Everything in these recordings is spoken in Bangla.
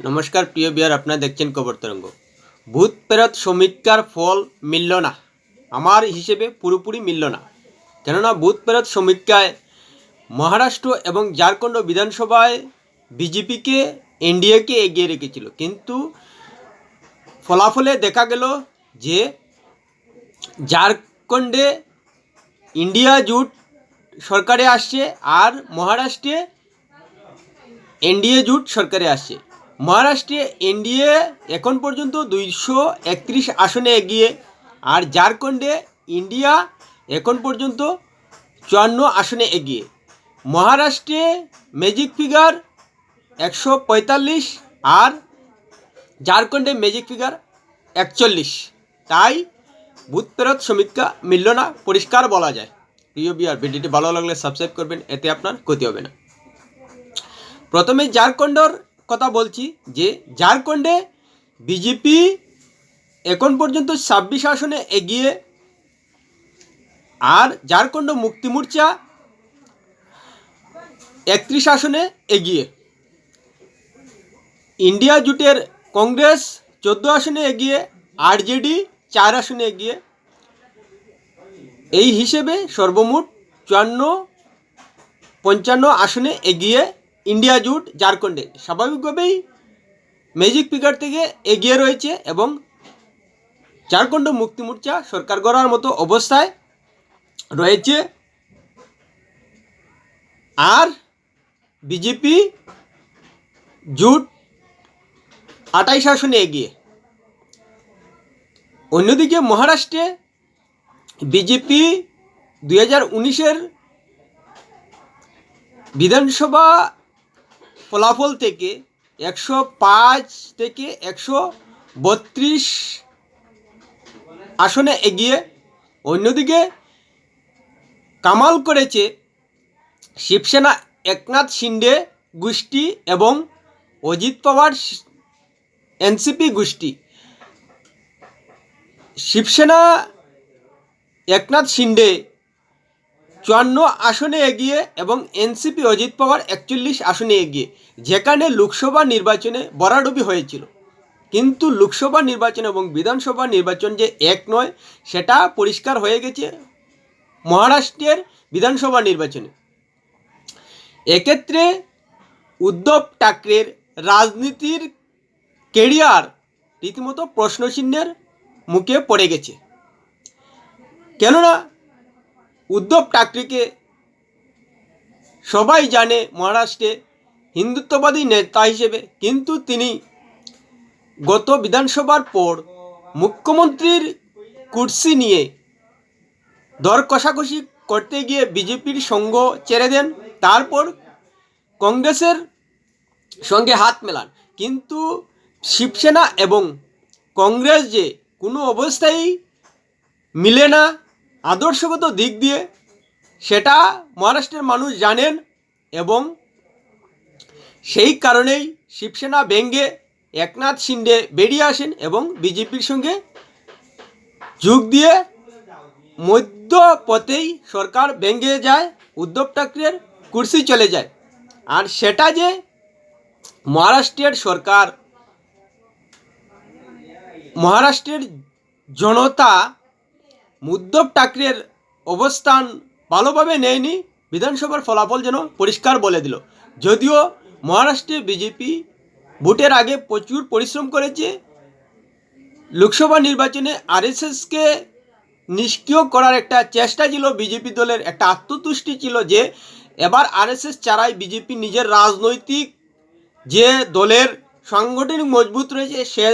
নমস্কার, প্রিয় বিয়ার, আপনারা দেখছেন খবর তরঙ্গ। ভূত প্রেরত সমীক্ষার ফল মিলল না। আমার হিসেবে পুরোপুরি মিলল না। কেননা ভূত প্রেরত সমীক্ষায় মহারাষ্ট্র এবং ঝাড়খণ্ড বিধানসভায় বিজেপিকে, এনডিএকে এগিয়ে রেখেছিল। কিন্তু ফলাফলে দেখা গেল যে ঝাড়খণ্ডে ইন্ডিয়া জুট সরকারে আসছে আর মহারাষ্ট্রে এনডিএ জুট সরকারে আসছে। মহারাষ্ট্রে এনডিএ এখন পর্যন্ত দুইশো একত্রিশ আসনে এগিয়ে, আর ঝাড়খণ্ডে ইন্ডিয়া এখন পর্যন্ত চুয়ান্ন আসনে এগিয়ে। মহারাষ্ট্রে ম্যাজিক ফিগার একশো পঁয়তাল্লিশ আর ঝাড়খণ্ডে ম্যাজিক ফিগার একচল্লিশ। তাই বুথ ফেরত সমীক্ষা মিলল না, পরিষ্কার বলা যায়। প্রিয় বিয়ার ভিডিওটি ভালো লাগলে সাবস্ক্রাইব করবেন, এতে আপনার ক্ষতি হবে না। প্রথমে ঝাড়খণ্ডর কথা বলছি যে ঝাড়খণ্ডে বিজেপি এখন পর্যন্ত ছাব্বিশ আসনে এগিয়ে আর ঝাড়খণ্ড মুক্তি মোর্চা একত্রিশ আসনে এগিয়ে। ইন্ডিয়া জুটের কংগ্রেস চোদ্দ আসনে এগিয়ে, আরজেডি চার আসনে এগিয়ে। এই হিসেবে সর্বমোট চুয়ান্ন, পঞ্চান্ন আসনে এগিয়ে ইন্ডিয়া জুট, ঝাড়খণ্ডে। স্বাভাবিকভাবেই ম্যাজিক ফিগার থেকে এগিয়ে রয়েছে এবং ঝাড়খণ্ড মুক্তি মোর্চা সরকার গড়ার মতো অবস্থায় রয়েছে। আর বিজেপি জুট আটাইশ আসনে এগিয়ে। অন্যদিকে মহারাষ্ট্রে বিজেপি দুই হাজার উনিশের বিধানসভা ফলাফল থেকে একশো পাঁচ থেকে একশো বত্রিশ আসনে এগিয়ে অন্যদিকে কামাল করেছে শিবসেনা একনাথ শিন্ডে গোষ্ঠী এবং অজিত পাওয়ার এনসিপি গোষ্ঠী। শিবসেনা একনাথ শিন্ডে চুয়ান্ন আসনে এগিয়ে এবং এনসিপি অজিত পাওয়ার একচল্লিশ আসনে এগিয়ে, যেখানে লোকসভা নির্বাচনে বরাডুবি হয়েছিল। কিন্তু লোকসভা নির্বাচন এবং বিধানসভা নির্বাচন যে এক নয়, সেটা পরিষ্কার হয়ে গেছে মহারাষ্ট্রের বিধানসভা নির্বাচনে। এক্ষেত্রে উদ্ধব ঠাকরের রাজনীতির কেরিয়ার রীতিমতো প্রশ্নচিহ্নের মুখে পড়ে গেছে। কেননা উদ্ধব ঠাকরেকে সবাই জানে মহারাষ্ট্রে হিন্দুত্ববাদী নেতা হিসেবে, কিন্তু তিনি গত বিধানসভার পর মুখ্যমন্ত্রীর কুর্সি নিয়ে দর কষাকষি করতে গিয়ে বিজেপির সঙ্গ ছেড়ে দেন, তারপর কংগ্রেসের সঙ্গে হাত মেলান। কিন্তু শিবসেনা এবং কংগ্রেস যে কোনো অবস্থায় মিলে না আদর্শগত দিক দিয়ে সেটা মহারাষ্ট্রের মানুষ জানেন এবং সেই কারণেই শিবসেনা ব্যঙ্গে একনাথ শিন্ডে বেরিয়ে আসেন এবং বিজেপির সঙ্গে যোগ দিয়ে মধ্য পথেই সরকার ভেঙে যায়, উদ্ধব ঠাকরের কুর্সি চলে যায়। আর সেটা যে মহারাষ্ট্রের সরকার, মহারাষ্ট্রের জনতা উদ্ধব ঠাকরের অবস্থান ভালোভাবে নেয়নি, বিধানসভার ফলাফল যেন পরিষ্কার বলে দিল। যদিও মহারাষ্ট্রে বিজেপি ভোটের আগে প্রচুর পরিশ্রম করেছে, লোকসভা নির্বাচনে আরএসএসকে নিষ্ক্রিয় করার একটা চেষ্টা ছিল বিজেপি দলের, একটা আত্মতুষ্টি ছিল যে এবার আরএসএস ছাড়াই বিজেপি নিজের রাজনৈতিক যে দলের সাংগঠনিক মজবুত রয়েছে সে,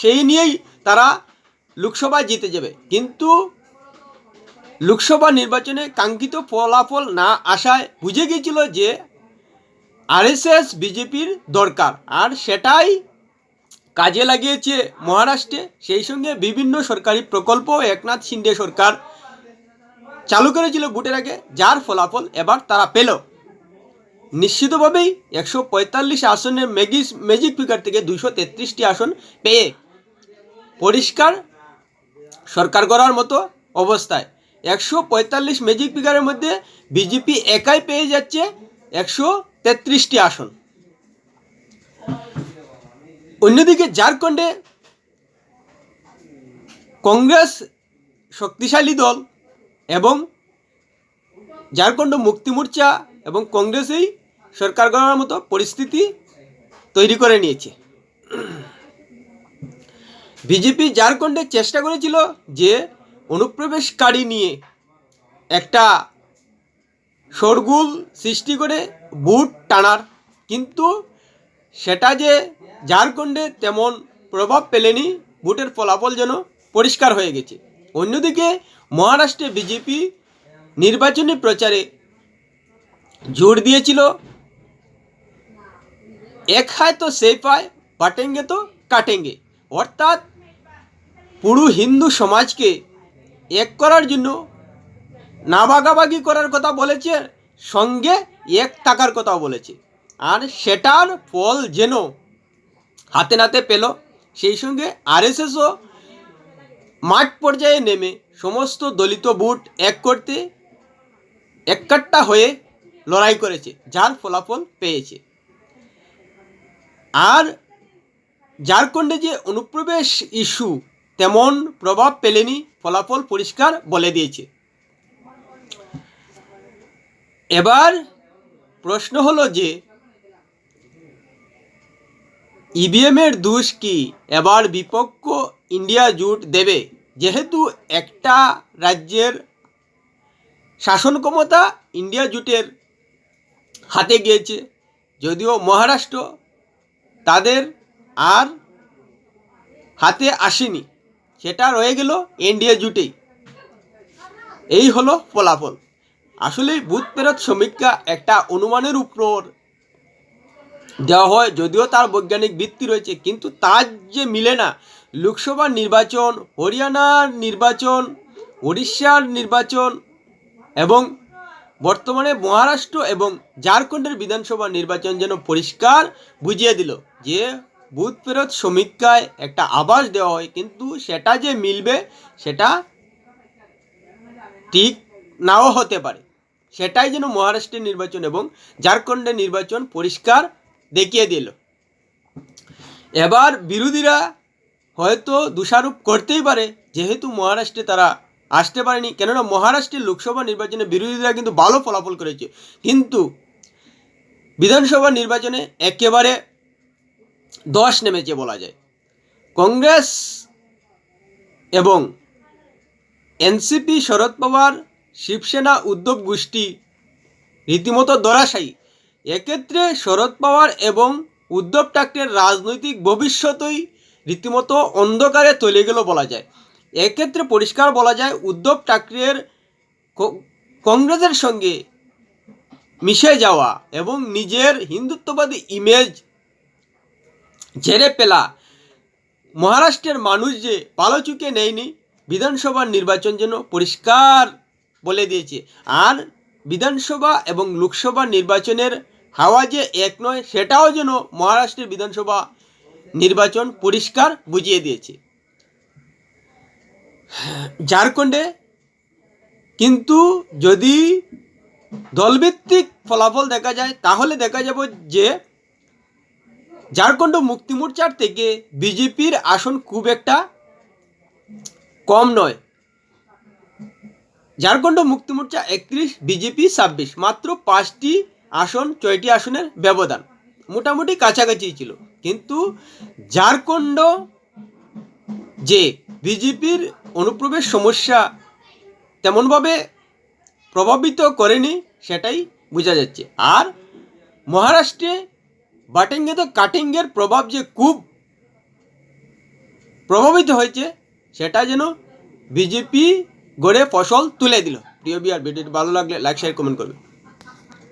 সেই নিয়েই তারা লোকসভা জিতে যাবে। কিন্তু লোকসভা নির্বাচনে কাঙ্ক্ষিত ফলাফল না আসায় বুঝে গিয়েছিল যে আরএসএস বিজেপির দরকার। আর সেটাই কাজে লাগিয়েছে মহারাষ্ট্রে। সেই সঙ্গে বিভিন্ন সরকারি প্রকল্প একনাথ শিন্ডে সরকার চালু করেছিল ভোটের আগে, যার ফলাফল এবার তারা পেল। নিশ্চিতভাবেই একশো পঁয়তাল্লিশ আসনের ম্যাগিস ম্যাজিক ফিগার থেকে দুশো তেত্রিশটি আসন পেয়ে পরিষ্কার সরকার গড়ার মতো অবস্থায়। একশো পঁয়তাল্লিশ ম্যাজিক ফিগারের মধ্যে বিজেপি একাই পেয়ে যাচ্ছে একশো তেত্রিশটি আসন। অন্যদিকে ঝাড়খণ্ডে কংগ্রেস শক্তিশালী দল এবং ঝাড়খণ্ড মুক্তি মোর্চা এবং কংগ্রেসই সরকার গড়ার মতো পরিস্থিতি তৈরি করে নিয়েছে। বিজেপি ঝাড়খণ্ডে চেষ্টা করেছিল যে অনুপ্রবেশকারী নিয়ে একটা শোরগুল সৃষ্টি করে বুট টানার। কিন্তু সেটা যে ঝাড়খণ্ডে তেমন প্রভাব পেলেনি, বুটের ফলাফল যেন পরিষ্কার হয়ে গেছে। অন্যদিকে মহারাষ্ট্রে বিজেপি নির্বাচনী প্রচারে জোর দিয়েছিল। এক হায় তো সেই পায়, বাটেঙ্গে তো কাটেঙ্গে। অর্থাৎ পুরো হিন্দু সমাজকে এক করার জন্য না ভাগাভাগি করার কথা বলেছে, সঙ্গে এক থাকার কথাও বলেছে। আর সেটার ফল যেন হাতে নাতে পেল, সেই সঙ্গে আরএসএসও মাঠ পর্যায়ে নেমে সমস্ত দলিত বুট এক করতে এককাট্টা হয়ে লড়াই করেছে, যার ফলাফল পেয়েছে। আর ঝাড়খণ্ডে যে অনুপ্রবেশ ইস্যু তেমন প্রভাব পেলেনি, ফলাফল পরিষ্কার বলে দিয়েছে। এবার প্রশ্ন হলো যে ইভিএমের দোষ কি? এবার বিপক্ষ ইন্ডিয়া জুট দেবে। যেহেতু একটা রাজ্যের শাসন ক্ষমতা ইন্ডিয়া জুটের হাতে গিয়েছে, যদিও মহারাষ্ট্র তাদের আর হাতে আসেনি। সেটা রয়ে গেল এনডিএ জুটেই এই হলো ফলাফল। আসলে বুথ ফেরত সমীক্ষা একটা অনুমানের উপর দেওয়া হয়, যদিও তার বৈজ্ঞানিক ভিত্তি রয়েছে, কিন্তু তার যে মিলে না, লোকসভা নির্বাচন, হরিয়ানার নির্বাচন উড়িষ্যার নির্বাচন এবং বর্তমানে মহারাষ্ট্র এবং ঝাড়খণ্ডের বিধানসভা নির্বাচন যেন পরিষ্কার বুঝিয়ে দিল যে বুথ ফেরত সমীক্ষায় একটা আভাস দেওয়া হয়, কিন্তু সেটা যে মিলবে, সেটা ঠিক নাও হতে পারে। সেটাই যেন মহারাষ্ট্রের নির্বাচন এবং ঝাড়খণ্ডের নির্বাচন পরিষ্কার দেখিয়ে দিল। এবার বিরোধীরা হয়তো দোষারোপ করতেই পারে, যেহেতু মহারাষ্ট্রে তারা আসতে পারেনি, কেননা মহারাষ্ট্রের লোকসভা নির্বাচনে বিরোধীরা কিন্তু ভালো ফলাফল করেছে। কিন্তু বিধানসভা নির্বাচনে একেবারে দশ নেমেছে বলা যায়। কংগ্রেস এবং এনসিপি শরদ পাওয়ার, শিবসেনা উদ্যোগ গোষ্ঠী, রীতিমতো দরাশায়ী এক্ষেত্রে শরদ পাওয়ার এবং উদ্ধব ঠাকরের রাজনৈতিক ভবিষ্যতই রীতিমতো অন্ধকারে চলে গেল বলা যায়। এক্ষেত্রে পরিষ্কার বলা যায়, উদ্ধব ঠাকরের কংগ্রেসের সঙ্গে মিশে যাওয়া এবং নিজের হিন্দুত্ববাদী ইমেজ ঝেড়ে পেলা, মহারাষ্ট্রের মানুষ যে ভালো চুকে নেয়নি, বিধানসভার নির্বাচন যেন পরিষ্কার বলে দিয়েছে। আর বিধানসভা এবং লোকসভা নির্বাচনের হাওয়া যে এক নয়, সেটাও যেন মহারাষ্ট্রের বিধানসভা নির্বাচন পরিষ্কার বুঝিয়ে দিয়েছে। ঝাড়খণ্ডে কিন্তু যদি দলভিত্তিক ফলাফল দেখা যায়, তাহলে দেখা যাব যে ঝাড়খণ্ড মুক্তি মোর্চার থেকে বিজেপির আসন খুব একটা কম নয়। ঝাড়খণ্ড মুক্তি মোর্চা একত্রিশ, বিজেপি ছাব্বিশ, মাত্র পাঁচটি আসন, ছয়টি আসনের ব্যবধান। মোটামুটি কাছাকাছি ছিল। কিন্তু ঝাড়খণ্ড যে বিজেপির অনুপ্রবেশ সমস্যা তেমনভাবে প্রভাবিত করেনি, সেটাই বোঝা যাচ্ছে। আর মহারাষ্ট্রে বাটেঙ্গে তো কাটিংয়ের প্রভাব যে খুব প্রভাবিত হয়েছে, সেটা যেন বিজেপি গড়ে ফসল তুলে দিল। প্রিয় বিয়ার ভিডিওটি ভালো লাগলে লাইক শেয়ার কমেন্ট করবে